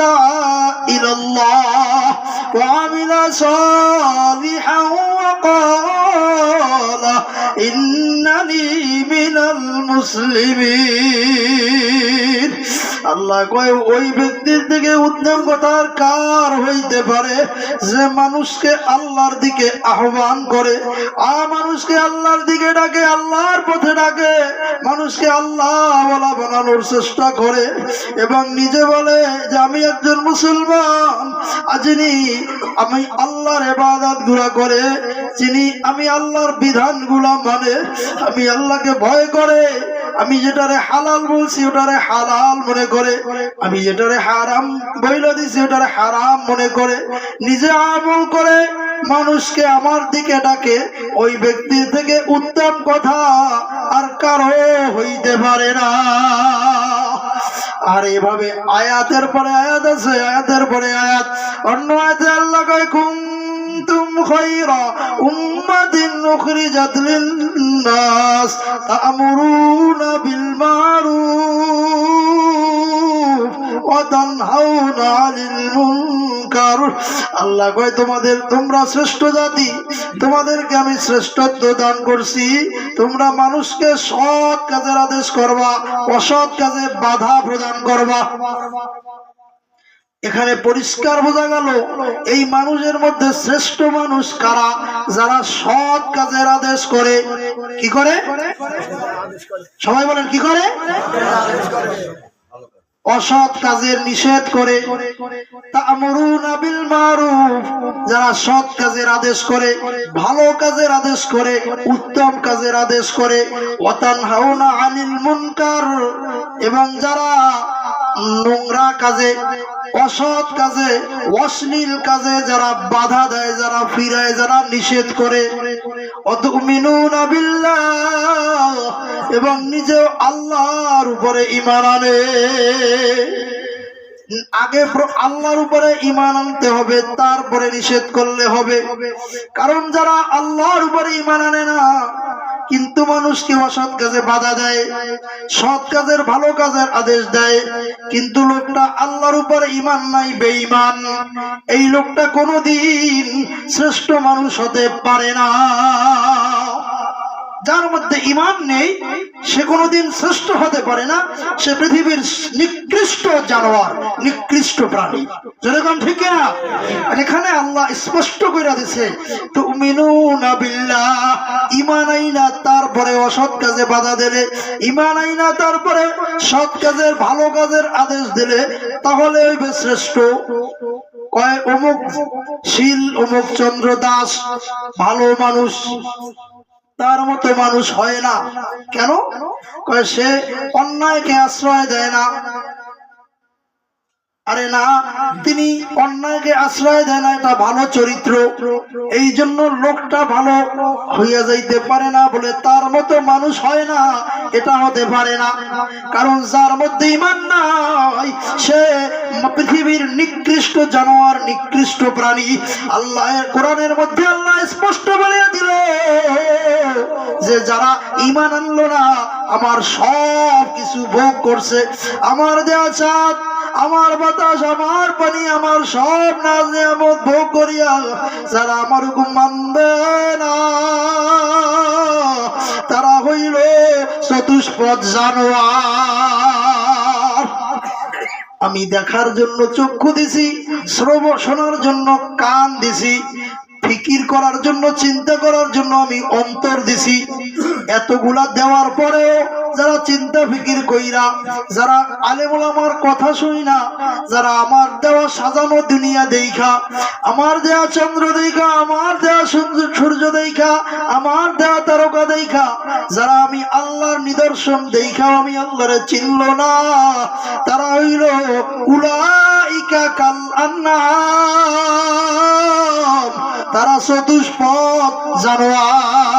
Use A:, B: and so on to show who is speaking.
A: دعا إلى الله وعمل صالحا وقال إنني من المسلمين আল্লাহ কয়, ওই ব্যক্তির দিকে কথার কার হইতে পারে? যে মানুষকে আল্লাহর দিকে আহ্বান করে, আ মানুষকে আল্লাহর দিকে ডাকে, আল্লাহর পথে ডাকে, মানুষকে আল্লাহ বলা বানানোর চেষ্টা করে এবং নিজে বলে যে, আমি একজন মুসলমান যিনি আমি আল্লাহর এবাদতগুলা করে, যিনি আমি আল্লাহর বিধানগুলা মানে আমি আল্লাহকে ভয় করে আমি যেটারে হালাল বলছি, ওটারে হালাল মনে করে। আমি যেটারে হারাম বইলা দিছি, ওটারে হারাম মনে করে। নিজে আমল করে মানুষকে আমার দিকে ডাকে, ওই ব্যক্তির থেকে উত্তম কথা আর কারও হইতে পারে না। আর এভাবে আয়াতের পরে আয়াত আছে, আয়াতের পরে আয়াত। অন্য আয়াতে আল্লাহ কয় আল্লাহ কয়, তোমাদের, তোমরা শ্রেষ্ঠ জাতি, তোমাদেরকে আমি শ্রেষ্ঠত্ব দান করছি। তোমরা মানুষকে সৎ কাজের আদেশ করবা, অসৎ কাজে বাধা প্রদান করবা। এখানে পরিষ্কার বোঝা গেল, এই মানুষের মধ্যে শ্রেষ্ঠ মানুষ কারা? যারা সৎ কাজের আদেশ করে। কি করে? সবাই বলেন, কি করে? অসৎ কাজের নিষেধ করে। যারা সৎ কাজের আদেশ করে, ভালো কাজের আদেশ করে, উত্তম কাজের আদেশ করে। ওয়াতানহাউনা আনিল মুনকার, এবং যারা নোংরা কাজে, অসৎ কাজে, অশ্লীল কাজে যারা বাধা দেয়, যারা ফিরায়, যারা নিষেধ করে। এবং নিজেও আল্লাহর উপরে ইমান আনে। আগে আল্লাহর উপরে ইমান আনতে হবে, তারপরে নিষেধ করলে হবে। কারণ যারা আল্লাহর উপরে ইমান আনে না কিন্তু মানুষকে অসৎ কাজে বাধা দেয়, সৎ কাজের ভালো কাজের আদেশ দেয়, কিন্তু লোকটা আল্লাহর উপরে ইমান নাই, বেঈমান। এই লোকটা কোনোদিন শ্রেষ্ঠ মানুষ হতে পারে না। যার মধ্যে ইমান নেই, সে কোনোদিন শ্রেষ্ঠ হতে পারে না। সে পৃথিবীর নিকৃষ্ট জানোয়ার, নিকৃষ্ট প্রাণী। যেরকম ঠিক না এখানে আল্লাহ স্পষ্ট করে দিছে তারপরে অসৎ কাজে বাধা দিলে। ইমান আইনা তারপরে সৎ কাজের, ভালো কাজের আদেশ দিলে। তাহলে হইবে শ্রেষ্ঠ। কয়, অমুক শীল, অমুক চন্দ্র দাস ভালো মানুষ তার মতো মানুষ হয় না। কেন? সে অন্যায়কে আশ্রয় দেয় না। আরে না, তিনি অন্যায়কে আশ্রয় দেয় না, এটা ভালো চরিত্র। এই জন্য লোকটা ভালো হইয়া যাইতে পারে না বলে তার মতো মানুষ হয় না, এটা হতে পারে না। কারণ যার মধ্যে ইমান নাই, সে পৃথিবীর নিকৃষ্ট জানোয়ার, নিকৃষ্ট প্রাণী। আল্লাহ, কোরআনের মধ্যে আল্লাহ স্পষ্ট বলিয়া দিল যে যারা ইমান আনলো না, আমার সব কিছু ভোগ করছে। আমার দেয়া চাঁদ, আমার বাতাস, আমার পানি, আমার সব নাজ নিয়ামত ভোগ করিয়া যারা আমার হুকুম মানবে না, তারা হইল চতুষ্পদ জানোয়ার। আমি দেখার জন্য চক্ষু দিছি শ্রব শোনার জন্য কান দিছি ফিকির করার জন্য, চিন্তা করার জন্য আমি অন্তর দিছি। এতগুলা দেওয়ার পরেও যারা চিন্তা ফিকির কইরা, যারা আলেমুল আমার কথা শুই না যারা আমার দেওয়া সাজানো দুনিয়া দেখা আমার দেয়া চন্দ্র দেখা আমার দেয়া সূর্য- দেখা আমার দেয়া তারকা দেখা যারা আমি আল্লাহর নিদর্শন দেখাও আমি আল্লাহরে চিনল না, তারা হইল উলাইকা কাল আন্নাম তারা চতুষ্পদ জানোয়ার